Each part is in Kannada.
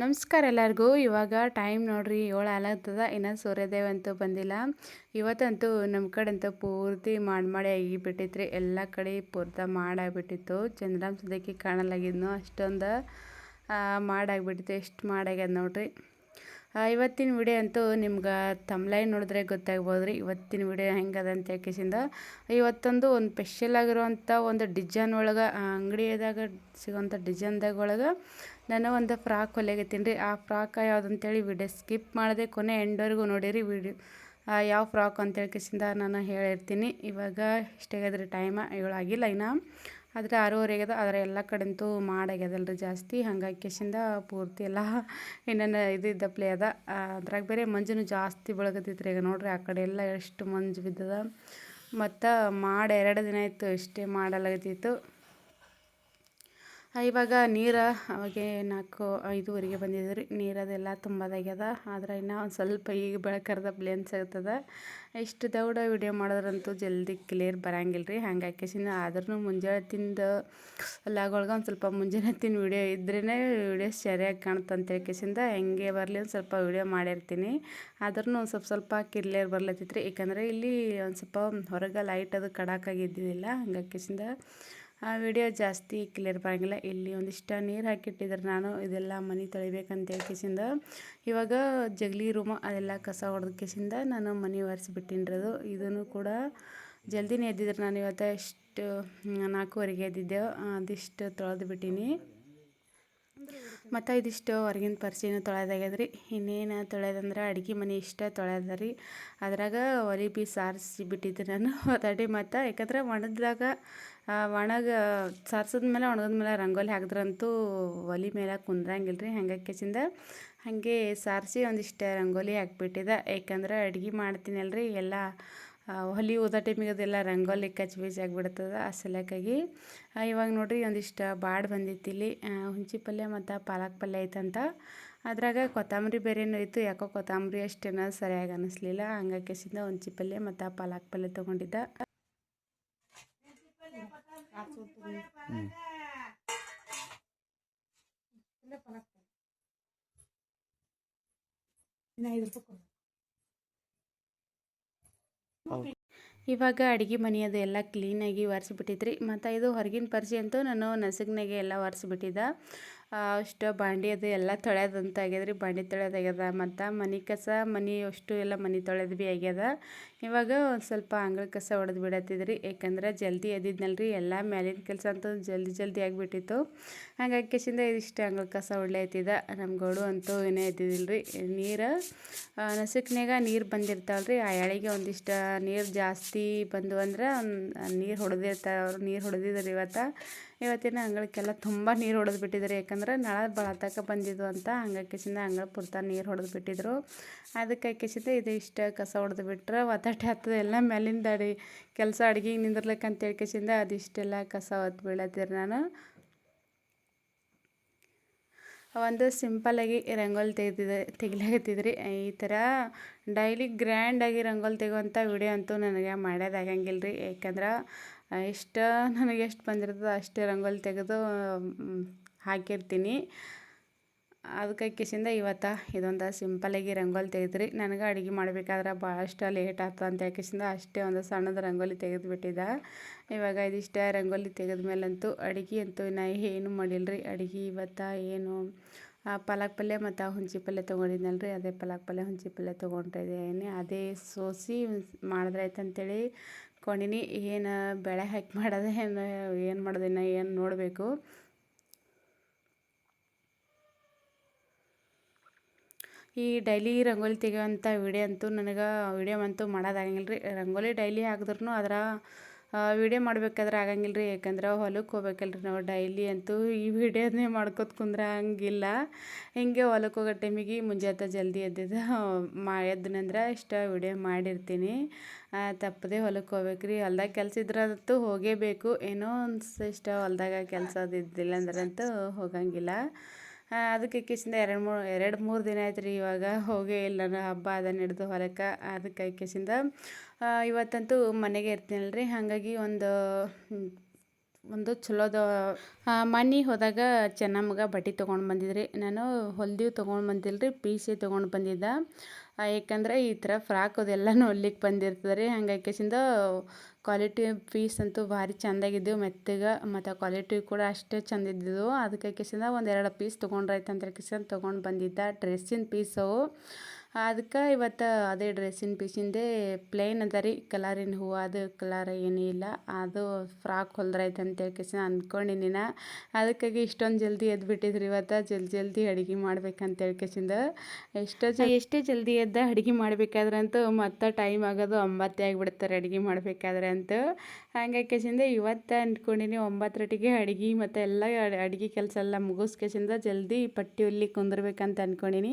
ನಮಸ್ಕಾರ ಎಲ್ಲರಿಗೂ. ಇವಾಗ ಟೈಮ್ ನೋಡ್ರಿ ಏಳು ಹಾಲಾಗ್ತದ ಇನ್ನೂ ಸೂರ್ಯೋದಯ ಅಂತೂ ಬಂದಿಲ್ಲ. ಇವತ್ತಂತೂ ನಮ್ಮ ಕಡೆ ಅಂತೂ ಪೂರ್ತಿ ಮಾಡಿ ಮಾಡಿ ಆಗಿಬಿಟ್ಟಿತ್ರಿ. ಎಲ್ಲ ಕಡೆ ಪೂರ್ತ ಮಾಡಾಗ್ಬಿಟ್ಟಿತ್ತು. ಚಂದ್ರಾಮ್ ಸದ್ಯಕ್ಕೆ ಕಾಣಲಾಗಿದ್ನು ಅಷ್ಟೊಂದು ಮಾಡಾಗ್ಬಿಟ್ಟಿತ್ತು. ಎಷ್ಟು ಮಾಡಾಗ್ಯದ ನೋಡ್ರಿ. ಇವತ್ತಿನ ವಿಡಿಯೋ ಅಂತೂ ನಿಮ್ಗೆ ತಮ್ಲೈನ್ ನೋಡಿದ್ರೆ ಗೊತ್ತಾಗ್ಬೋದು ರೀ ಇವತ್ತಿನ ವಿಡಿಯೋ ಹೆಂಗದ ಅಂತ ಯಾಕೆಸಿಂದ ಇವತ್ತೊಂದು ಒಂದು ಸ್ಪೆಷಲ್ ಆಗಿರುವಂಥ ಒಂದು ಡಿಸೈನ್ ಒಳಗೆ ಅಂಗಡಿಯದಾಗ ಸಿಗುವಂಥ ಡಿಸೈನ್ದಾಗ ಒಳಗೆ ನಾನು ಒಂದು ಫ್ರಾಕ್ ಹೊಲಿಯಕತ್ತೀನಿ ರೀ. ಆ ಫ್ರಾಕ್ ಯಾವುದಂತೇಳಿ ವಿಡಿಯೋ ಸ್ಕಿಪ್ ಮಾಡದೆ ಕೊನೆ ಎಂಡ್ವರೆಗೂ ನೋಡಿರಿ ವಿಡಿಯೋ ಯಾವ ಫ್ರಾಕ್ ಅಂತೇಳಿ ಕಿಸಿಂದ ನಾನು ಹೇಳಿರ್ತೀನಿ. ಇವಾಗ ಇಷ್ಟಾಗ್ಯದ್ರಿ ಟೈಮ ಇವಳಾಗಿಲ್ಲ ಇನ್ನು ಆದರೆ ಆಗ್ಯದ ಆದರೆ ಎಲ್ಲ ಕಡೆಂತೂ ಮಾಡಾಗ್ಯದಲ್ಲ ರೀ ಜಾಸ್ತಿ. ಹಂಗಾಗಿ ಕೆಸಿಂದ ಪೂರ್ತಿ ಎಲ್ಲ ಇನ್ನೇನು ಇದು ಇದ್ದ ಪ್ಲೇ ಅದ. ಅದ್ರಾಗ ಬೇರೆ ಮಂಜುನು ಜಾಸ್ತಿ ಬೆಳಗತ್ತೈತ್ರಿ ಈಗ ನೋಡ್ರಿ ಆ ಕಡೆ ಎಲ್ಲ ಎಷ್ಟು ಮಂಜು ಬಿದ್ದದ. ಮತ್ತು ಮಾಡಿ ಎರಡು ದಿನ ಆಯಿತು ಇಷ್ಟೇ ಮಾಡಲಾಗತ್ತಿತ್ತು ಇವಾಗ ನೀರು ಅವಾಗೆ ನಾಲ್ಕು, ಐದುವರೆಗೆ ಬಂದಿದ್ದು ರೀ ನೀರು ಅದೆಲ್ಲ ತುಂಬದಾಗ್ಯದ. ಆದ್ರೆ ಇನ್ನೂ ಒಂದು ಸ್ವಲ್ಪ ಈಗ ಬೆಳಕರ್ದ ಬ್ಲೆನ್ಸ್ ಆಗ್ತದೆ. ಎಷ್ಟು ದೌಡ ವಿಡಿಯೋ ಮಾಡಿದ್ರಂತೂ ಜಲ್ದಿ ಕ್ಲಿಯರ್ ಬರಂಗಿಲ್ಲ ರೀ ಹಂಗಾಗಿ ಆದ್ರೂ ಮುಂಜಾನೆ ತಿಂದು ಲಾಗೊಳಗೆ ಒಂದು ಸ್ವಲ್ಪ ಮುಂಜಾನೆ ತಿಂದು ವಿಡಿಯೋ ಇದ್ರೇ ವಿಡಿಯೋ ಸರಿಯಾಗಿ ಕಾಣುತ್ತೆ ಅಂತ ಕೇಸಿಂದ ಹೆಂಗೆ ಬರಲಿ ಒಂದು ಸ್ವಲ್ಪ ವಿಡಿಯೋ ಮಾಡಿರ್ತೀನಿ. ಆದ್ರೂ ಸ್ವಲ್ಪ ಸ್ವಲ್ಪ ಕ್ಲಿಯರ್ ರೀ ಯಾಕಂದರೆ ಇಲ್ಲಿ ಒಂದು ಸ್ವಲ್ಪ ಹೊರಗೆ ಲೈಟ್ ಅದು ಕಡಾಕಾಗಿದ್ದಿದ್ದಿಲ್ಲ ಹಂಗಾಗಿ ಕೇಸಿಂದ ಆ ವಿಡಿಯೋ ಜಾಸ್ತಿ ಕ್ಲಿಯರ್ ಬರೋಂಗಿಲ್ಲ. ಇಲ್ಲಿ ಒಂದಿಷ್ಟು ನೀರು ಹಾಕಿಟ್ಟಿದ್ರೆ. ನಾನು ಇದೆಲ್ಲ ಮನೆ ತೊಳಿಬೇಕಂತ ಕೇಸಿಂದ ಇವಾಗ ಜಗಲಿ ರೂಮ ಅದೆಲ್ಲ ಕಸ ಹೊಡೆದ ಕೇಸಿಂದ ನಾನು ಮನೆ ಒರೆಸಿಬಿಟ್ಟಿನಿರೋದು. ಇದನ್ನು ಕೂಡ ಜಲ್ದಿನೇ ಎದ್ದಿದ್ರೆ ನಾನು ಇವತ್ತು ಎಷ್ಟು ನಾಲ್ಕೂವರೆಗೆ ಎದ್ದಿದ್ದೆವು ಅದಿಷ್ಟು ತೊಳೆದು ಬಿಟ್ಟೀನಿ. ಮತ್ತು ಇದಿಷ್ಟು ಹೊರಗಿನ ಪರಿಚಯನ ತೊಳೆದಾಗ್ಯದ್ರಿ. ಇನ್ನೇನು ತೊಳೆದಂದ್ರೆ ಅಡುಗೆ ಮನೆ ಇಷ್ಟ ತೊಳೆದ ರೀ ಅದ್ರಾಗ ಒಲಿ ಬಿ ಸಾರಿಸಿ ಬಿಟ್ಟಿದ್ದೆ ನಾನು ತಡಿ ಮತ್ತು ಯಾಕಂದ್ರೆ ಒಣಗಿದಾಗ ಒಣಗ ಸಾರ್ಸಿದ ಮೇಲೆ ಒಣಗಿದ ಮೇಲೆ ರಂಗೋಲಿ ಹಾಕಿದ್ರಂತೂ ಒಲಿ ಮೇಲೆ ಕುಂದ್ರಂಗಿಲ್ಲ ರೀ ಹಂಗಾಗಿ ಕೆಸಿಂದ ಹಾಗೆ ಸಾರಿಸಿ ಒಂದಿಷ್ಟು ರಂಗೋಲಿ ಹಾಕ್ಬಿಟ್ಟಿದೆ ಯಾಕಂದ್ರೆ ಅಡುಗೆ ಮಾಡ್ತೀನಲ್ರಿ. ಎಲ್ಲ ಹೊಲಿ ಊದ ಟೈಮಿಗೆ ಅದೆಲ್ಲ ರಂಗೋಲಿ ಕಚ್ಚಿ ಬೀಜ ಆಗಿಬಿಡ್ತದೆ ಆ ಸಲಕ್ಕಾಗಿ. ಇವಾಗ ನೋಡಿರಿ ಒಂದಿಷ್ಟು ಬಾಡ್ ಬಂದಿತ್ತು ಇಲ್ಲಿ ಹುಂಚಿ ಪಲ್ಯ ಮತ್ತು ಪಾಲಕ್ ಪಲ್ಯ ಐತಂತ. ಅದ್ರಾಗ ಕೊತ್ತಂಬರಿ ಬೇರೆನೂ ಇತ್ತು, ಯಾಕೋ ಕೊತ್ತಂಬರಿ ಅಷ್ಟೇನೋ ಸರಿಯಾಗಿ ಅನ್ನಿಸ್ಲಿಲ್ಲ ಹಂಗಾಗಿ ಕೆಸಿಂದ ಹುಂಚಿ ಪಲ್ಯ ಮತ್ತು ಪಾಲಕ್ ಪಲ್ಯ ತೊಗೊಂಡಿದ್ದ. ಇವಾಗ ಅಡುಗೆ ಮನೆಯದು ಎಲ್ಲ ಕ್ಲೀನಾಗಿ ಒರೆಸಿಬಿಟ್ಟಿದ್ರಿ. ಮತ್ತು ಇದು ಹೊರಗಿನ ಪರ್ಸಿ ಅಂತೂ ನಾನು ನಸುಗ್ನಾಗೆ ಎಲ್ಲ ಒರೆಸ್ಬಿಟ್ಟಿದ್ದೆ. ಅಷ್ಟು ಬಾಂಡಿ ಅದು ಎಲ್ಲ ತೊಳೆದಂತ ಆಗ್ಯದ ರೀ ಬಾಂಡೆ ತೊಳೆದಾಗ್ಯದ ಮತ್ತು ಮನೆ ಕಸ, ಮನೆ ಅಷ್ಟು ಎಲ್ಲ ಮನೆ ತೊಳೆದು ಭೀ ಆಗ್ಯದ. ಇವಾಗ ಒಂದು ಸ್ವಲ್ಪ ಅಂಗಳ ಕಸ ಹೊಡೆದು ಬಿಡತ್ತಿದ್ರಿ ಯಾಕಂದ್ರೆ ಜಲ್ದಿ ಎದ್ದಿದ್ನಲ್ಲ ರೀ ಎಲ್ಲ ಮ್ಯಾಲಿನ ಕೆಲಸ ಅಂತೂ ಜಲ್ದಿ ಜಲ್ದಿ ಆಗಿಬಿಟ್ಟಿತ್ತು. ಹಂಗಾಗಿ ಕೆಸಿಂದ ಇದಿಷ್ಟು ಅಂಗಳ ಕಸ ಹೊಡ್ಲೈತಿದ ನಮ್ಮ ಗೋಡು ಅಂತೂ ಏನೇ ಎದ್ದಿದ್ದಿಲ್ಲ ರೀ ನೀರು ನಸುಕ್ನಾಗ ನೀರು ಬಂದಿರ್ತಾವಲ್ಲ ರೀ ಆ ಎಳೆಗೆ ಒಂದಿಷ್ಟು ನೀರು ಜಾಸ್ತಿ ಬಂದು ಅಂದ್ರೆ ನೀರು ಅವರು ನೀರು ಹೊಡೆದಿದ್ರು ಇವತ್ತು. ಇವತ್ತಿನ ಅಂಗಳಕ್ಕೆಲ್ಲ ತುಂಬ ನೀರು ಹೊಡೆದು ಬಿಟ್ಟಿದ್ದಾರೆ ಯಾಕಂದ್ರೆ ನಳ ಬಳತಕ್ಕ ಬಂದಿದ್ದು ಅಂತ ಹಂಗಾಕಿಸಿಂದ ಅಂಗಳ ಪುರ್ತ ನೀರು ಹೊಡೆದು ಬಿಟ್ಟಿದ್ರು. ಅದಕ್ಕೆ ಹಾಕಿಸಿಂದ ಇದು ಇಷ್ಟ ಕಸ ಹೊಡೆದು ಬಿಟ್ರೆ ಒತ್ತಾಟೆ ಹತ್ತದ ಎಲ್ಲ ಮೇಲಿಂದ ಅಡಿ ಕೆಲಸ ಅಡುಗೆ ನಿಂದಿರ್ಲಿಕ್ಕೆ ಅಂತ ಹೇಳ್ಕಿಸಿಂದ ಅದಿಷ್ಟೆಲ್ಲ ಕಸ ಹೊತ್ತು ಬೀಳತ್ತೀರಿ ನಾನು. ಒಂದು ಸಿಂಪಲಾಗಿ ರಂಗೋಲಿ ತೆಗ್ದಿದೆ ತೆಗಿಲಾಗತ್ತಿದ್ರಿ ಈ ಥರ ಡೈಲಿ ಗ್ರ್ಯಾಂಡಾಗಿ ರಂಗೋಲಿ ತೆಗುವಂಥ ವಿಡಿಯೋ ಅಂತೂ ನನಗೆ ಮಾಡೋದಾಗಂಗಿಲ್ಲ ರೀ ಯಾಕಂದ್ರೆ ಎಷ್ಟು ನನಗೆ ಎಷ್ಟು ಬಂದಿರ್ತದೆ ಅಷ್ಟೇ ರಂಗೋಲಿ ತೆಗೆದು ಹಾಕಿರ್ತೀನಿ. ಅದಕ್ಕೆ ಕಿಸಿಂದ ಇವತ್ತು ಇದೊಂದು ಸಿಂಪಲಾಗಿ ರಂಗೋಲಿ ತೆಗೆದ್ರಿ. ನನಗೆ ಅಡುಗೆ ಮಾಡಬೇಕಾದ್ರೆ ಭಾಳಷ್ಟು ಲೇಟ್ ಆಯ್ತು ಅಂತ ಅಷ್ಟೇ ಒಂದು ಸಣ್ಣದು ರಂಗೋಲಿ ತೆಗೆದುಬಿಟ್ಟಿದ್ದೆ ಇವಾಗ ಇದಿಷ್ಟ ರಂಗೋಲಿ ತೆಗೆದ ಮೇಲಂತೂ ಅಡುಗೆ ಅಂತೂ ನಾ ಏನು ಮಾಡಿಲ್ಲರಿ ಅಡುಗೆ ಇವತ್ತು ಏನು ಪಾಲಕ್ ಪಲ್ಯ ಮತ್ತು ಹುಂಚಿ ಪಲ್ಯ ತೊಗೊಂಡಿದ್ನಲ್ರಿ. ಅದೇ ಪಾಲಕ್ ಪಲ್ಯ ಹುಂಚಿ ಪಲ್ಯ ತೊಗೊಂಡಿದ್ದೇನೆ. ಅದೇ ಸೋಸಿ ಮಾಡಿದ್ರೆ ಆಯ್ತು ಅಂತೇಳಿ ಕೊಂಡಿನಿ ಏನು ಬೆಳೆ ಹಾಕಿ ಮಾಡೋದೆ, ಏನು ಏನು ಮಾಡೋದಿನ್ನ ಏನು ನೋಡಬೇಕು. ಈ ಡೈಲಿ ರಂಗೋಲಿ ತೆಗೆಯುವಂಥ ವಿಡಿಯೋ ಅಂತೂ ನನಗೆ, ವಿಡಿಯೋ ಅಂತೂ ಮಾಡೋದಾಗಂಗಿಲ್ಲ ರೀ ರಂಗೋಲಿ ಡೈಲಿ ಹಾಕಿದ್ರೂ ಅದರ ವಿಡಿಯೋ ಮಾಡ್ಬೇಕಾದ್ರೆ ಆಗಂಗಿಲ್ಲ ರೀ ಯಾಕಂದ್ರೆ ಹೊಲಕ್ಕೆ ಹೋಗ್ಬೇಕಲ್ರಿ ನಾವು ಡೈಲಿ ಅಂತೂ ಈ ವಿಡಿಯೋನೇ ಮಾಡ್ಕೊತ ಕುಂದ್ರೆ ಹಂಗಿಲ್ಲ. ಹಿಂಗೆ ಹೊಲಕ್ಕೆ ಹೋಗೋ ಟೈಮಿಗೆ ಮುಂಜಾತ ಜಲ್ದಿ ಎದ್ದಿದ್ದು ಮಾ ಎದ್ದನಂದ್ರೆ ಇಷ್ಟ ವಿಡಿಯೋ ಮಾಡಿರ್ತೀನಿ. ತಪ್ಪದೆ ಹೊಲಕ್ಕೆ ಹೋಗ್ಬೇಕು ರೀ ಹೊಲ್ದಾಗ ಕೆಲಸ ಇದ್ರಂತೂ ಹೋಗೇಬೇಕು ಏನೋ ಒಂದು ಇಷ್ಟ ಹೊಲ್ದಾಗ ಕೆಲಸ ಅದು ಇದ್ದಿಲ್ಲ ಅಂದ್ರಂತೂ ಹೋಗಂಗಿಲ್ಲ. ಅದಕ್ಕೆ ಕಿಶಿಂದ ಎರಡು ಮೂರು ಎರಡು ಮೂರು ದಿನ ಆಯ್ತು ರೀ ಇವಾಗ. ಹೋಗೇ ಇಲ್ಲ ನಾನು, ಹಬ್ಬ ಅದ ಹಿಡ್ದು ಹೊಲಕ್ಕೆ ಅದಕ್ಕೆ ಕಿಶಿಂದ ಇವತ್ತಂತೂ ಮನೆಗೆ ಇರ್ತೀನಲ್ಲ ರೀ. ಹಾಗಾಗಿ ಒಂದು ಒಂದು ಚಲೋದ ಮನೆ ಹೋದಾಗ ಚೆನ್ನಮ್ಮಗ ಬಟ್ಟೆ ತೊಗೊಂಡು ಬಂದಿದ್ರಿ. ನಾನು ಹೊಲ್ದಿವ್ ತೊಗೊಂಡು ಬಂದಿಲ್ಲ ರೀ, ಪೀಸೇ ತೊಗೊಂಡು ಬಂದಿದ್ದ. ಯಾಕಂದ್ರೆ ಈ ಥರ ಫ್ರಾಕ್ ಅದೆಲ್ಲ ನೋಡ್ಲಿಕ್ಕೆ ಬಂದಿರ್ತದೆ ರೀ. ಹಂಗಾಕಿಸಿಂದ ಕ್ವಾಲಿಟಿ ಪೀಸ್ ಅಂತೂ ಭಾರಿ ಚೆಂದಾಗಿದ್ದವು ಮೆತ್ತಗೆ ಮತ್ತು ಕ್ವಾಲಿಟಿ ಕೂಡ ಅಷ್ಟೇ ಚಂದ ಇದ್ದಿದ್ದವು ಅದಕ್ಕೆ ಕಿಸಿಂದ ಒಂದು ಎರಡು ಪೀಸ್ ತೊಗೊಂಡ್ರಾಯ್ತು ಅಂತ ಕಿಸಿಂದ ತೊಗೊಂಡು ಬಂದಿದ್ದ. ಡ್ರೆಸ್ಸಿನ ಪೀಸವು ಅದಕ್ಕೆ ಇವತ್ತು ಅದೇ ಡ್ರೆಸ್ಸಿನ ಪೀಸಿಂದೇ ಪ್ಲೇನ್ ಅದ ರೀ. ಕಲರಿನ ಹೂವು ಅದು, ಕಲರ್ ಏನೂ ಇಲ್ಲ. ಅದು ಫ್ರಾಕ್ ಹೊಲ್ದ್ರೈತೆ ಅಂತ ಕಿಸಿಂದ ಅಂದ್ಕೊಂಡಿನಿ ಅದಕ್ಕಾಗಿ ಇಷ್ಟೊಂದು ಜಲ್ದಿ ಎದ್ದು ಬಿಟ್ಟಿದ್ರಿ ಇವತ್ತು. ಜಲ್ದಿ ಜಲ್ದಿ ಅಡುಗೆ ಮಾಡ್ಬೇಕಂತ ಹೇಳ್ಕೇಸಿಂದ ಎಷ್ಟೋ ಜ ಎಷ್ಟೇ ಜಲ್ದಿ ಎದ್ದ ಅಡುಗೆ ಮಾಡಬೇಕಾದ್ರಂತೂ ಮತ್ತೆ ಟೈಮ್ ಆಗೋದು ಒಂಬತ್ತೇ ಆಗಿಬಿಡ್ತಾರೆ ಅಡುಗೆ ಮಾಡಬೇಕಾದ್ರೆ ಅಂತೂ. ಹಂಗಾಕೆಸಿಂದ ಇವತ್ತು ಅಂದ್ಕೊಂಡಿನಿ ಒಂಬತ್ತರಟಿಗೆ ಅಡುಗೆ ಮತ್ತು ಎಲ್ಲ ಅಡುಗೆ ಕೆಲಸ ಎಲ್ಲ ಮುಗಿಸ್ಕೆಸಿಂದ ಜಲ್ದಿ ಪಟ್ಟಿ ಹೊಲಿ ಕುಂದಿರ್ಬೇಕಂತ ಅಂದ್ಕೊಂಡಿನಿ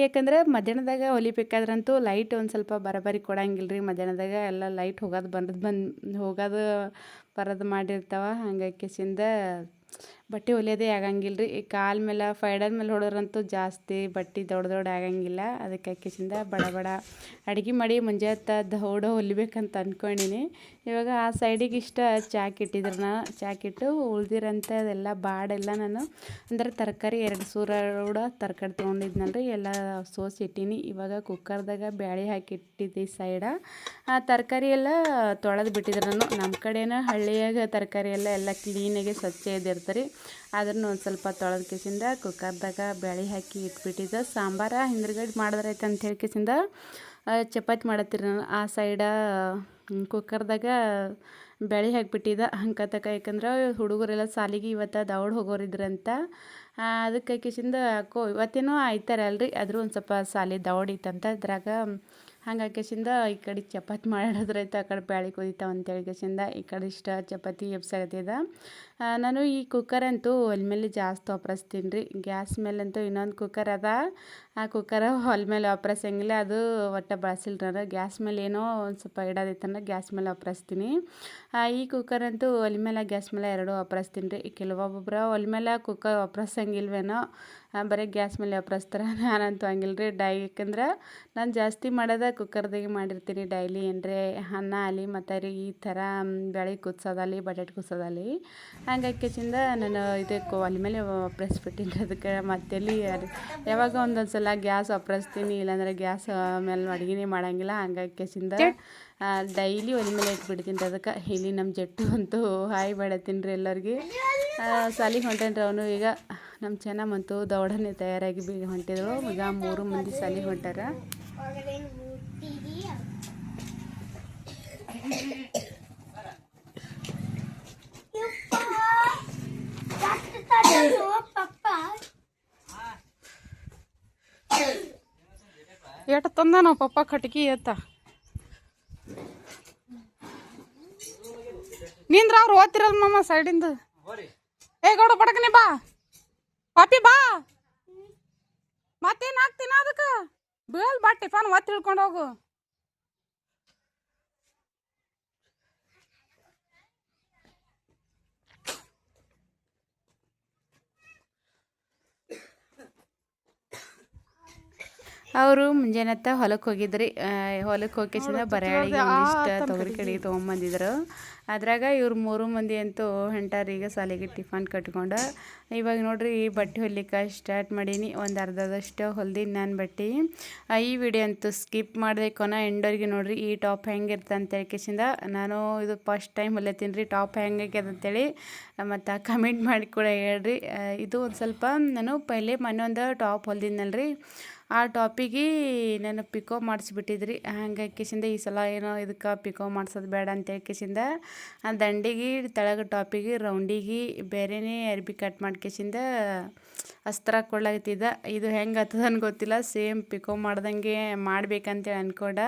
ಯಾಕಂದ್ರೆ ಮಧ್ಯಾಹ್ನದಾಗ ಹೊಲಿಬೇಕಾದ್ರಂತೂ ಲೈಟ್ ಒಂದು ಸ್ವಲ್ಪ ಬರಬರಿ ಕೊಡಂಗಿಲ್ಲ ರೀ ಮಧ್ಯಾಹ್ನದಾಗ ಎಲ್ಲ ಲೈಟ್ ಹೋಗೋದು ಬಂದದ್ದು ಬಂದು, ಹೋಗೋದು ಬರೋದು ಮಾಡಿರ್ತಾವ. ಹಂಗಾಕೆಸಿಂದ ಬಟ್ಟೆ ಹೊಲಿಯೋದೇ ಆಗಂಗಿಲ್ಲ ರೀ ಈ ಕಾಲ ಮೇಲೆ, ಫೈಡರ್ ಮೇಲೆ ಹೊಡೋರಂತೂ ಜಾಸ್ತಿ ಬಟ್ಟೆ ದೊಡ್ಡ ದೊಡ್ಡ ಆಗಂಗಿಲ್ಲ. ಅದಕ್ಕೆ ಅಕ್ಕಿಸಿಂದ ಬಡ ಬಡ. ಅಡುಗೆ ಮಾಡಿ ಮುಂಜಾನೆ ದೌಡ ಹೊಲಿಬೇಕಂತ ಅಂದ್ಕೊಂಡಿನಿ ಇವಾಗ ಆ ಸೈಡಿಗೆ ಇಷ್ಟ ಚಾಕಿಟ್ಟಿದ್ರು ನಾ. ಚಾಕಿಟ್ಟು ಉಳ್ದಿರಂಥ ಅದೆಲ್ಲ ಬಾಡೆಲ್ಲ ನಾನು. ಅಂದ್ರೆ ತರಕಾರಿ ಎರಡು ಸೂರ ಕೂಡ ತರಕಾರಿ ತೊಗೊಂಡಿದ್ನಲ್ರಿ. ಎಲ್ಲ ಸೋಸಿ ಇಟ್ಟೀನಿ. ಇವಾಗ ಕುಕ್ಕರ್ದಾಗ ಬ್ಯಾಳೆ ಹಾಕಿಟ್ಟಿದ್ದೆ ಸೈಡ ಆ ತರಕಾರಿ ಎಲ್ಲ ತೊಳೆದು ಬಿಟ್ಟಿದ್ರು ನಾನು. ನಮ್ಮ ಕಡೆನ ಹಳ್ಳಿಯಾಗ ತರಕಾರಿ ಎಲ್ಲ ಎಲ್ಲ ಕ್ಲೀನಾಗೆ ಸ್ವಚ್ಛ ಇದ್ದಿರ್ತಾರೆ. ಅದನ್ನು ಒಂದು ಸ್ವಲ್ಪ ತೊಳೆದ ಕುಕ್ಕರ್ದಾಗ ಬೆಳೆ ಹಾಕಿ ಇಟ್ಬಿಟ್ಟಿದ್ದೆ ಸಾಂಬಾರ ಹಿಂದ್ರಗಡೆ ಮಾಡಿದ್ರೈತೆ ಅಂತ ಹೇಳಿ ಕಿಸಿಂದ ಚಪಾತಿ ಮಾಡತ್ತೀರಿ ನಾನು. ಆ ಸೈಡ ಕುಕ್ಕರ್ದಾಗ ಬೆಳೆ ಹಾಕಿಬಿಟ್ಟಿದ್ದ ಹಂಗೆ ತಕ ಯಾಕಂದ್ರೆ ಹುಡುಗರೆಲ್ಲ ಸಾಲಿಗೆ ಇವತ್ತು ದೌಡ್ ಹೋಗೋರಿದ್ರಂತ. ಅದಕ್ಕೆ ಕಿಸಿಂದ ಯಾಕೋ ಇವತ್ತೇನೋ ಆಯ್ತಾರೆ ಅಲ್ರಿ. ಆದರೂ ಒಂದು ಸ್ವಲ್ಪ ಸಾಲಿ ದೌಡ್ ಇತ್ತಂತ ಅದ್ರಾಗ ಹಂಗೆ ಹಂಗಾಕೆಸಿಂದ ಈ ಕಡೆ ಚಪಾತಿ ಮಾಡಿದ್ರೈತೆ ಆ ಕಡೆ ಬ್ಯಾಳಿ ಕುದಿತಾವ ಅಂತೇಳಿ ಈ ಕಡೆ ಇಷ್ಟ ಚಪಾತಿ ಎಬ್ಸಾಗತ್ತಿದ. ನಾನು ಈ ಕುಕ್ಕರ್ ಅಂತೂ ಒಲೆ ಮೇಲೆ ಜಾಸ್ತಿ ವಾಪರಿಸ್ತೀನಿ ರೀ. ಗ್ಯಾಸ್ ಮೇಲಂತೂ ಇನ್ನೊಂದು ಕುಕ್ಕರ್ ಅದ. ಆ ಕುಕ್ಕರ್ ಒಲೆ ಮೇಲೆ ವಾಪರಿಸಂಗಿಲ್ಲ. ಅದು ಒಟ್ಟು ಬಳಸಿಲ್ಲ ನಾನು. ಗ್ಯಾಸ್ ಮೇಲೆ ಏನೋ ಒಂದು ಸ್ವಲ್ಪ ಇಡೋದಿತ್ತಂದ್ರೆ ಗ್ಯಾಸ್ ಮೇಲೆ ವಾಪರಿಸ್ತೀನಿ. ಈ ಕುಕ್ಕರ್ ಅಂತೂ ಒಲೆ ಮೇಲೆ ಗ್ಯಾಸ್ ಮೇಲೆ ಎರಡು ವಾಪರಿಸ್ತೀನಿ ರೀ. ಕೆಲವೊಬ್ಬೊಬ್ರು ಒಲೆ ಮೇಲೆ ಕುಕ್ಕರ್ ವಾಪರಿಸಂಗಿಲ್ವೇನೋ ಬರೀ ಗ್ಯಾಸ್ ಮೇಲೆ ವಾಪರಿಸ್ತಾರೆ ನಾನಂತೂ ಹಂಗಿಲ್ಲ ರೀ. ಡೈ, ಯಾಕಂದ್ರೆ ನಾನು ಜಾಸ್ತಿ ಮಾಡೋದ ಕುಕ್ಕರ್ದಾಗೆ ಮಾಡಿರ್ತೀನಿ ಡೈಲಿ ಏನರೆ. ಅನ್ನ, ಆಲಿ ಮತ್ತು ಈ ಥರ ಬೆಳೆ ಕುದಿಸೋದಲ್ಲಿ ಬಟಾಟೆ ಕುದಿಸೋದಲ್ಲಿ ಹಂಗಾಕಿಸಿಂದ ನಾನು ಇದಕ್ಕೆ ಒಲೆ ಮೇಲೆ ವಾಪರಿಸ್ಬಿಟ್ಟಿನಿ ಅದಕ್ಕೆ ಮತ್ತೆಲ್ಲಿ ಯಾವಾಗ ಒಂದೊಂದು ಸಲ ಗ್ಯಾಸ್ ವಾಪರಿಸ್ತೀನಿ ಇಲ್ಲಾಂದ್ರೆ ಗ್ಯಾಸ್ ಮೇಲೆ ಅಡುಗೆನೇ ಮಾಡೋಂಗಿಲ್ಲ ಹಂಗಾಕಿಂದ ಡೈಲಿ ಒಲೆ ಮೇಲೆ ಇಟ್ಬಿಡ್ತೀನಿ ಅದಕ್ಕೆ. ಇಲ್ಲಿ ನಮ್ಮ ಜಟ್ಟು ಅಂತೂ ಹಾಯ್ ಬೇಡತ್ತೀನಿ ರೀ ಎಲ್ಲರಿಗೆ. ಸಾಲಿಗೆ ಹೊಂಟೇನ್ರಿ ಅವನು ಈಗ ನಮ್ಮ ಚೆನ್ನಮ್ಮಂತೂ ದೌಡನೆ ತಯಾರಾಗಿ ಬೀಗ ಹೊಂಟಿದ್ರು. ಈಗ ಮೂರು ಮಂದಿ ಸಾಲಿಗೆ ಹೊಂಟಾರ. ಎಟ್ ತಂದ ನಾವು ಪಪ್ಪ ಕಟ್ಕಿ ಎತ್ತ. ನಿಂದ್ರ ಅವ್ರು ಓದ್ತಿರಲ್ ಮಮ್ಮ ಸೈಡಿಂದ ಏ ಗೌಡ ಪಡಕನೆ ಬಾ. ಪಾಪಿ, ಬಾ. ಮತ್ತೇನ್ ಹಾಕ್ತೀನ ಅದಕ್ಕ? ಬೀಳಲ್ ಬಾ, ಟಿಫನ್, ಒತ್ತಿ ತಿಳ್ಕೊಂಡು ಹೋಗು. ಅವರು ಮುಂಜಾನೆ ಹೊಲಕ್ಕೆ ಹೋಗಿದ್ರಿ. ಹೊಲಕ್ಕೆ ಹೋಗಿಸಿದ ಬರೆಯಾಳಿಗೆ ಇಷ್ಟ ತೊಗರಿ ಕಡೆ ತೊಗೊಂಬಂದಿದ್ರು. ಅದ್ರಾಗ ಇವ್ರು ಮೂರು ಮಂದಿ ಅಂತೂ ಈಗ ಸಾಲಿಗೆ ಟಿಫನ್ ಕಟ್ಕೊಂಡು. ಇವಾಗ ನೋಡ್ರಿ ಈ ಬಟ್ಟೆ ಹೊಲಿಕ್ಕೆ ಸ್ಟಾರ್ಟ್ ಮಾಡೀನಿ. ಒಂದು ಅರ್ಧದಷ್ಟು ಹೊಲ್ದೀನಿ ನಾನು ಬಟ್ಟೆ. ಈ ವಿಡಿಯೋ ಅಂತೂ ಸ್ಕಿಪ್ ಮಾಡಿದೆ ಕೊನ ಎಂಡೋರಿಗೆ ನೋಡ್ರಿ. ಈ ಟಾಪ್ ಹೆಂಗಿರುತ್ತೆ ಅಂತ ಹೇಳ್ಕೇಸಿಂದ ನಾನು ಇದು ಫಸ್ಟ್ ಟೈಮ್ ಹೊಲಿತೀನಿ ರೀ ಟಾಪ್ ಹೆಂಗಾಗ್ಯದ ಅಂತೇಳಿ ಮತ್ತು ಕಮೆಂಟ್ ಮಾಡಿ ಕೂಡ ಹೇಳ್ರಿ. ಇದು ಒಂದು ಸ್ವಲ್ಪ ನಾನು ಪೈಲೆ ಮೊನ್ನೆ ಒಂದು ಟಾಪ್ ಹೊಲ್ದಿದ್ನಲ್ರಿ ಆ ಟಾಪಿಗೆ ನಾನು ಪಿಕೋ ಮಾಡಿಸ್ಬಿಟ್ಟಿದ್ರಿ. ಹಂಗೆ ಕಿಸಿಂದ ಈ ಸಲ ಏನೋ ಇದಕ್ಕೆ ಪಿಕೋ ಮಾಡ್ಸೋದು ಬೇಡ ಅಂತ ಕಿಸಿಂದ ಆ ದಂಡಿಗೆ, ತೆಳಗೆ ಟಾಪಿಗೆ, ರೌಂಡಿಗೆ, ಬೇರೆನೇ ಅರ್ಬಿ ಕಟ್ ಮಾಡ್ಕೇಸಿಂದ ಅಸ್ತ್ರ ಕೊಡ್ಲಾಗತ್ತಿದ್ದ ಇದು ಹೆಂಗೆ ಆಗ್ತದ ಗೊತ್ತಿಲ್ಲ. ಸೇಮ್ ಪಿಕೋ ಮಾಡ್ದಂಗೆ ಮಾಡ್ಬೇಕಂತೇಳಿ ಅನ್ಕೊಂಡ.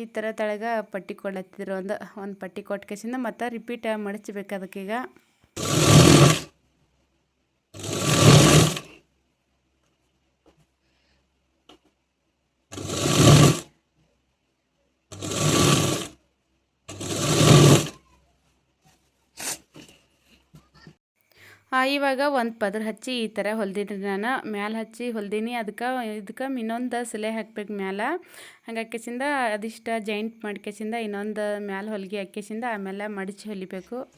ಈ ಥರ ತೆಳಗೆ ಪಟ್ಟಿ ಕೊಡ್ಲತ್ತಿದ್ರು ಒಂದು ಒಂದು ಪಟ್ಟಿ ಕೊಟ್ಕೇಸಿಂದ ಮತ್ತು ರಿಪೀಟ್ ಮಡಚ್ಬೇಕು ಅದಕ್ಕೀಗ. ಇವಾಗ ಒಂದು ಪದರ ಹಚ್ಚಿ ಈ ಥರ ಹೊಲ್ದಿನಿ ನಾನು. ಮ್ಯಾಲೆ ಹಚ್ಚಿ ಹೊಲ್ದೀನಿ. ಅದಕ್ಕೆ ಇದಕ್ಕೆ ಇನ್ನೊಂದು ಸಿಲೆ ಹಾಕ್ಬೇಕು ಮ್ಯಾಲೆ. ಹಂಗಾಕೆಸಿಂದ ಅದಿಷ್ಟ ಜಾಯಿಂಟ್ ಮಾಡ್ಕೆಸಿಂದ ಇನ್ನೊಂದು ಮ್ಯಾಲೆ ಹೊಲಿಗೆ ಹಾಕಿಸಿಂದ ಆಮೇಲೆ ಮಡಚಿ ಹೊಲಿಬೇಕು.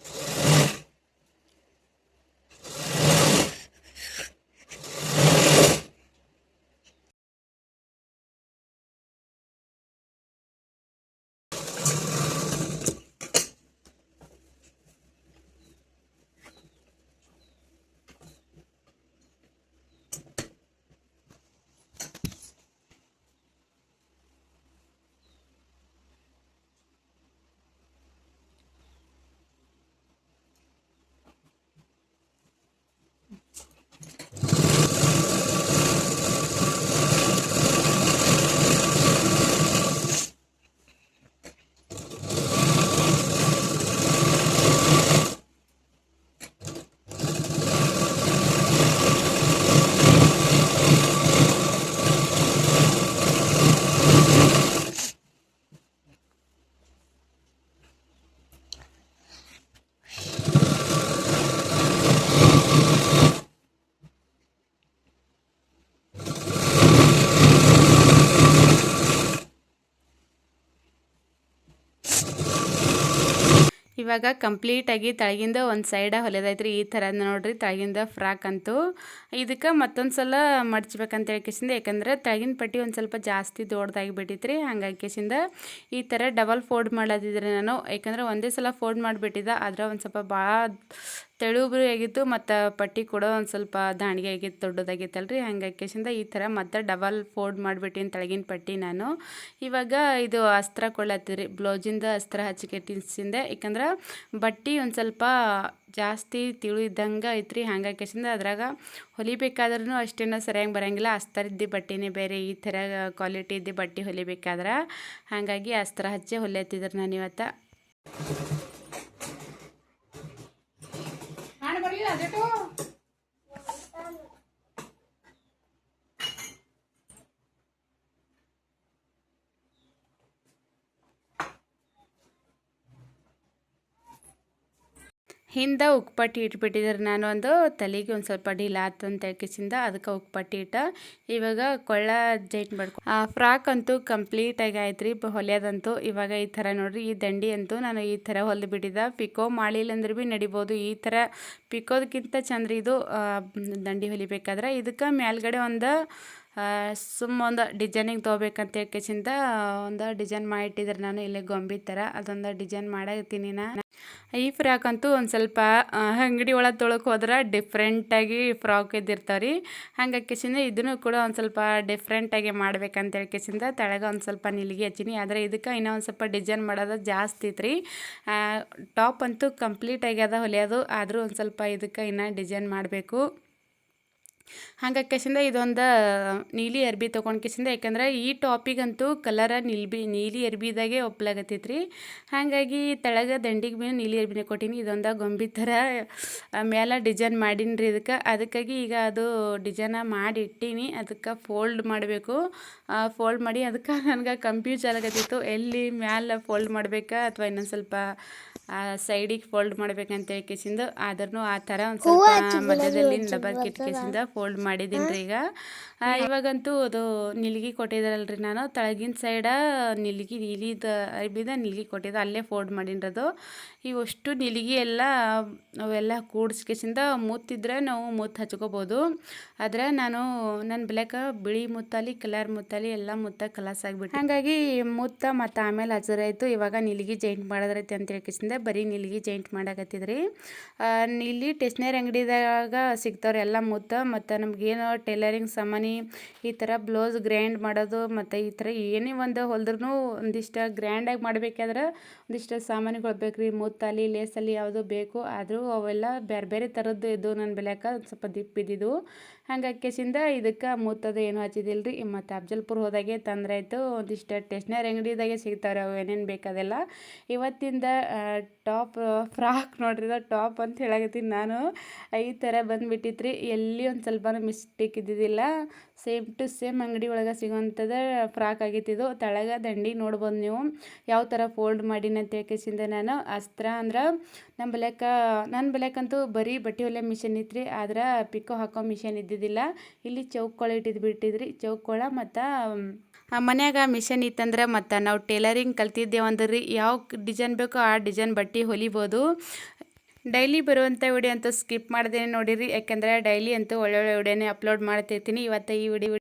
ಇವಾಗ ಕಂಪ್ಲೀಟಾಗಿ ತಳಗಿಂದ ಒಂದು ಸೈಡ ಹೊಲಿದೈತ್ರಿ ಈ ಥರ ನೋಡ್ರಿ, ತಳಗಿಂದ ಫ್ರಾಕ್ ಅಂತೂ. ಇದಕ್ಕೆ ಮತ್ತೊಂದು ಸಲ ಮಡ್ಚ್ಬೇಕಂತ ಹೇಳ್ಕೇಸಿಂದ ಯಾಕಂದ್ರೆ ತಳಗಿನ ಪಟ್ಟಿ ಒಂದು ಸ್ವಲ್ಪ ಜಾಸ್ತಿ ದೊಡ್ಡದಾಗಿ ಬಿಟ್ಟಿತ್ರಿ ಹಂಗಾಗಿ ಕೇಸಿಂದ ಈ ಥರ ಡಬಲ್ ಫೋಲ್ಡ್ ಮಾಡೋದಿದ್ರೆ ನಾನು, ಯಾಕಂದ್ರೆ ಒಂದೇ ಸಲ ಫೋಲ್ಡ್ ಮಾಡಿಬಿಟ್ಟಿದ್ದೆ, ಆದ್ರೆ ಒಂದು ಸ್ವಲ್ಪ ಭಾಳ ತೆಳುಬ್ರಿ ಆಗಿತ್ತು, ಮತ್ತು ಪಟ್ಟಿ ಕೂಡ ಒಂದು ಸ್ವಲ್ಪ ದಾಣಿಗೆ ಆಗಿತ್ತು, ದೊಡ್ಡದಾಗಿತ್ತಲ್ರಿ. ಹಂಗಾಗಿ ಕೇಸಿಂದ ಈ ಥರ ಮತ್ತೆ ಡಬಲ್ ಫೋಲ್ಡ್ ಮಾಡಿಬಿಟ್ಟಿನಿ ತಳಗಿನ ಪಟ್ಟಿ ನಾನು. ಇವಾಗ ಇದು ಅಸ್ತ್ರ ಕೊಳ್ಳತ್ತೀರಿ, ಬ್ಲೌಸಿಂದ ಅಸ್ತ್ರ ಹಚ್ಚಿಕೆಟ್ಟಿಸಿಂದೆ ಯಾಕಂದ್ರೆ ಬಟ್ಟೆ ಒಂದು ಸ್ವಲ್ಪ ಜಾಸ್ತಿ ತಿಳಿದಂಗೆ ಐತ್ರಿ, ಹಂಗಾಗಿ ಕೇಸಿಂದ ಅದ್ರಾಗ ಹೊಲಿಬೇಕಾದ್ರೂ ಅಷ್ಟೇನೂ ಸರಿಯಾಗಿ ಬರೋಂಗಿಲ್ಲ. ಅಸ್ತರ ಇದ್ದಿ ಬಟ್ಟೆನೇ ಬೇರೆ, ಈ ಥರ ಕ್ವಾಲಿಟಿ ಇದ್ದಿ ಬಟ್ಟೆ ಹೊಲಿಬೇಕಾದ್ರೆ. ಹಾಗಾಗಿ ಅಸ್ತ್ರ ಹಚ್ಚಿ ಹೊಲಿಯತ್ತಿದ್ರು ನಾನು ಇವತ್ತು. ಹಿಂದೆ ಉಕ್ಪಟ್ಟಿ ಇಟ್ಬಿಟ್ಟಿದ್ರೆ. ನಾನು ಒಂದು ತಲೆಗೆ ಒಂದು ಸ್ವಲ್ಪ ಡೀಲ್ ಆತು ಅಂತ ಹೇಳ್ಕಿಸಿಂದ ಅದಕ್ಕೆ ಉಕ್ಪಟ್ಟಿ ಇಟ್ಟ. ಇವಾಗ ಕೊಳ್ಳ ಜೈಟ್ ಮಾಡ್ಕೊ ಆ, ಫ್ರಾಕ್ ಅಂತೂ ಕಂಪ್ಲೀಟಾಗಿ ಆಯ್ತು ರೀ ಹೊಲಿಯೋದಂತೂ ಇವಾಗ ಈ ಥರ ನೋಡ್ರಿ. ಈ ದಂಡಿ ಅಂತೂ ನಾನು ಈ ಥರ ಹೊಲ್ದು ಬಿಟ್ಟಿದ್ದೆ. ಪಿಕೋ ಮಾಡಿಲ್ಲ ಅಂದ್ರೆ ಭೀ ನಡಿಬೋದು. ಈ ಥರ ಪಿಕೋದಕ್ಕಿಂತ ಚಂದ ಇದು ದಂಡಿ ಹೊಲಿಬೇಕಾದ್ರೆ ಇದಕ್ಕೆ ಮೇಲ್ಗಡೆ ಒಂದು ಸುಮ್ಮ ಒಂದು ಡಿಸೈನಿಗೆ ತೊಗೋಬೇಕಂತ ಹೇಳ್ಕೆಸಿಂದ ಒಂದು ಡಿಸೈನ್ ಮಾಡಿಟ್ಟಿದ್ರೆ ನಾನು, ಇಲ್ಲಿ ಗೊಂಬಿ ಥರ ಅದೊಂದು ಡಿಸೈನ್ ಮಾಡತ್ತೀನಿ ನಾನು. ಈ ಫ್ರಾಕ್ ಅಂತೂ ಒಂದು ಸ್ವಲ್ಪ ಅಂಗಡಿ ಒಳಗೆ ತೊಳಕ್ಕೆ ಹೋದ್ರೆ ಡಿಫ್ರೆಂಟಾಗಿ ಫ್ರಾಕ್ ಇದ್ದಿರ್ತಾವೆ ರೀ. ಹಂಗಾಕೆಸಿಂದ ಇದನ್ನು ಕೂಡ ಒಂದು ಸ್ವಲ್ಪ ಡಿಫ್ರೆಂಟಾಗಿ ಮಾಡ್ಬೇಕಂತ ಹೇಳ್ಕೆಸಿಂದ ತಳಗೆ ಒಂದು ಸ್ವಲ್ಪ ನಿಲ್ಗೆ ಹಚ್ಚೀನಿ. ಆದರೆ ಇದಕ್ಕೆ ಇನ್ನೂ ಒಂದು ಸ್ವಲ್ಪ ಡಿಸೈನ್ ಮಾಡೋದು ಜಾಸ್ತಿ ಐತ್ರಿ. ಟಾಪ್ ಅಂತೂ ಕಂಪ್ಲೀಟ್ ಆಗ್ಯದ ಹೊಲಿಯೋದು. ಆದರೂ ಒಂದು ಸ್ವಲ್ಪ ಇದಕ್ಕೆ ಇನ್ನೂ ಡಿಸೈನ್ ಮಾಡಬೇಕು. ಹಂಗಾಕೆಸಿಂದ ಇದೊಂದು ನೀಲಿ ಅರ್ಬಿ ತೊಗೊಂಡು ಕೆಸಿಂದ ಯಾಕಂದ್ರೆ ಈ ಟಾಪಿಗಂತೂ ಕಲರ ನಿಲ್ಬಿ, ನೀಲಿ ಅರ್ಬಿದಾಗೆ ಒಪ್ಪಲಾಗತ್ತೈತಿ ರೀ ಹಾಗಾಗಿ ತಳಗ ದಂಡಿಗೆ ಭೀ ನೀಲಿ ಅರ್ಬಿನೇ ಕೊಟ್ಟೀನಿ, ಇದೊಂದು ಗೊಂಬಿ ಥರ ಮೇಲೆ ಡಿಸೈನ್ ಮಾಡೀನಿ ರೀ ಇದಕ್ಕೆ. ಅದಕ್ಕಾಗಿ ಈಗ ಅದು ಡಿಸೈನ ಮಾಡಿ ಇಟ್ಟೀನಿ, ಅದಕ್ಕೆ ಫೋಲ್ಡ್ ಮಾಡಬೇಕು. ಫೋಲ್ಡ್ ಮಾಡಿ ಅದಕ್ಕೆ ನನಗೆ ಕಂಪ್ಯೂಸ್ ಆಗತ್ತಿತ್ತು. ಎಲ್ಲಿ ಮ್ಯಾಲೆ ಫೋಲ್ಡ್ ಮಾಡಬೇಕಾ, ಅಥವಾ ಇನ್ನೊಂದು ಸ್ವಲ್ಪ ಸೈಡಿಗೆ ಫೋಲ್ಡ್ ಮಾಡ್ಬೇಕಂತ ಕೇಸಿಂದ ಆದ್ರೂ ಆ ಥರ ಒಂದು ಸ್ವಲ್ಪ ಮಧ್ಯದಲ್ಲಿ ಡಬಲ್ ಕಿಟ್ಕೇಸಿಂದ ಫೋಲ್ಡ್ ಮಾಡಿದ್ದೀನಿ ರೀ ಈಗ. ಇವಾಗಂತೂ ಅದು ನಿಲ್ಗಿ ಕೊಟ್ಟಿದ್ದಾರಲ್ರಿ ನಾನು. ತಳಗಿನ ಸೈಡ ನಿಲ್ಗಿ ನೀಲಿದ ಅರ್ಬಿದ ನಿಲ್ಗಿ ಕೊಟ್ಟಿದ್ದ. ಅಲ್ಲೇ ಫೋಲ್ಡ್ ಮಾಡಿರೋದು. ಅಷ್ಟು ನಿಲ್ಗಿ ಎಲ್ಲ ಅವೆಲ್ಲ ಕೂಡಿಸ್ಕೇಸಿಂದ ಮೂತಿದ್ರೆ ನಾವು ಮುತ್ತು ಹಚ್ಕೋಬೋದು. ಆದರೆ ನಾನು ನನ್ನ ಬ್ಲ್ಯಾಕ್ ಬಿಳಿ ಮುತ್ತಲಿ ಕಲರ್ ಮುತ್ತಲಿ ಎಲ್ಲ ಮುತ್ತ ಕಲಾಸ್ ಆಗಿಬಿಟ್ಟು ಹಾಗಾಗಿ ಮುತ್ತ ಮತ್ತು ಆಮೇಲೆ ಹಚ್ಚರಾಯ್ತು ಇವಾಗ ನಿಲ್ಗಿ ಜೈಂಟ್ ಮಾಡೋದ್ರೈತೆ ಅಂತ ಹೇಳ್ಕೇಸಿಂದ ಬರೀ ನಿಲ್ಗಿ ಜೈಂಟ್ ಮಾಡಾಕತ್ತಿದ್ರಿ. ಇಲ್ಲಿ ಟೆಸ್ನರಿ ಅಂಗಡಿದಾಗ ಸಿಗ್ತಾವ್ರಿ ಎಲ್ಲ ಮುತ್ತ ಮತ್ತು ನಮ್ಗೇನು ಟೈಲರಿಂಗ್ ಸಾಮಾನಿ, ಈ ಥರ ಬ್ಲೌಸ್ ಗ್ರ್ಯಾಂಡ್ ಮಾಡೋದು, ಮತ್ತು ಈ ಥರ ಏನೇ ಒಂದು ಹೊಲ್ದ್ರೂ ಒಂದಿಷ್ಟು ಗ್ರ್ಯಾಂಡಾಗಿ ಮಾಡಬೇಕಾದ್ರೆ ಒಂದಿಷ್ಟು ಸಾಮಾನುಗಳು ಬೇಕು ರೀ ಮುತ್ತಲ್ಲಿ, ಲೇಸಲ್ಲಿ ಯಾವುದು ಬೇಕು, ಆದರೂ ಅವೆಲ್ಲ ಬೇರೆ ಬೇರೆ ಥರದ್ದು ಇದು ನನ್ನ ಬೆಲೆಕ ಸ್ವಲ್ಪ ದಿಪ್ ಬಿದ್ದಿದ್ದು. ಹಂಗಾಗಿ ಕೇಸಿಂದ ಇದಕ್ಕೆ ಮುತ್ತದ ಏನು ಹಚ್ಚಿದಿಲ್ಲ ರೀ ಮತ್ತು ಅಬ್ಜಲ್ಪುರ್ ಹೋದಾಗೆ ತಂದ್ರಾಯ್ತು. ಒಂದಿಷ್ಟು ಟೆಸ್ನರಿ ಅಂಗಡಿದಾಗೆ ಸಿಗ್ತಾವ್ರಿ ಅವು ಏನೇನು ಬೇಕಾದೆಲ್ಲ ಇವತ್ತಿಂದ ಟಾಪ್ ಫ್ರಾಕ್ ನೋಡ್ರಿ ಟಾಪ್ ಅಂತ ಹೇಳಕತ್ತೀನಿ ನಾನು. ಈ ಥರ ಬಂದುಬಿಟ್ಟಿತ್ತು ರೀ ಎಲ್ಲಿ ಒಂದು ಸ್ವಲ್ಪ ಮಿಸ್ಟೇಕ್ ಇದ್ದಿದ್ದಿಲ್ಲ. ಸೇಮ್ ಟು ಸೇಮ್ ಅಂಗಡಿ ಒಳಗೆ ಸಿಗೋವಂಥದ್ದು ಫ್ರಾಕ್ ಇದು. ತಳಗ ದಂಡಿ ನೋಡ್ಬೋದು ನೀವು. ಯಾವ ಥರ ಫೋಲ್ಡ್ ಮಾಡೀನಿ ಅಂತ ನಾನು ಅಸ್ತ್ರ ಅಂದ್ರೆ ನಮ್ಮ ಬೆಲೆಕ ನನ್ನ ಬೆಲೆಕಂತೂ ಬರೀ ಬಟ್ಟೆ ಹೊಲಿಯೋ ಮಿಷನ್ ಇತ್ತು ರೀ ಆದ್ರೆ ಪಿಕೋ ಹಾಕೋ ಮಿಷನ್ ಇದ್ದಿದ್ದಿಲ್ಲ. ಇಲ್ಲಿ ಚೌಕ್ಕೊಳ ಇಟ್ಟಿದ್ದು ಬಿಟ್ಟಿದ್ರಿ, ಚೌಕ್ಕೊಳ ಮತ್ತು ಮನ್ಯಾಗ ಮಿಷನ್ ಇತ್ತಂದ್ರೆ ಮತ್ತು ನಾವು ಟೇಲರಿಂಗ್ ಕಲ್ತಿದ್ದೇವಂದ್ರೆ. ಯಾವ ಡಿಸೈನ್ ಬೇಕೋ ಆ ಡಿಸೈನ್ ಬಟ್ಟೆ ಹೊಲಿಬೋದು. ಡೈಲಿ ಬರುವಂಥ ವಿಡಿಯೋ ಅಂತೂ ಸ್ಕಿಪ್ ಮಾಡ್ದೇನೆ ನೋಡಿರಿ. ಯಾಕಂದರೆ ಡೈಲಿ ಅಂತೂ ಒಳ್ಳೊಳ್ಳೆ ವಿಡಿಯೋನೇ ಅಪ್ಲೋಡ್ ಮಾಡ್ತಿರ್ತೀನಿ. ಇವತ್ತು ಈ ವಿಡಿಯೋ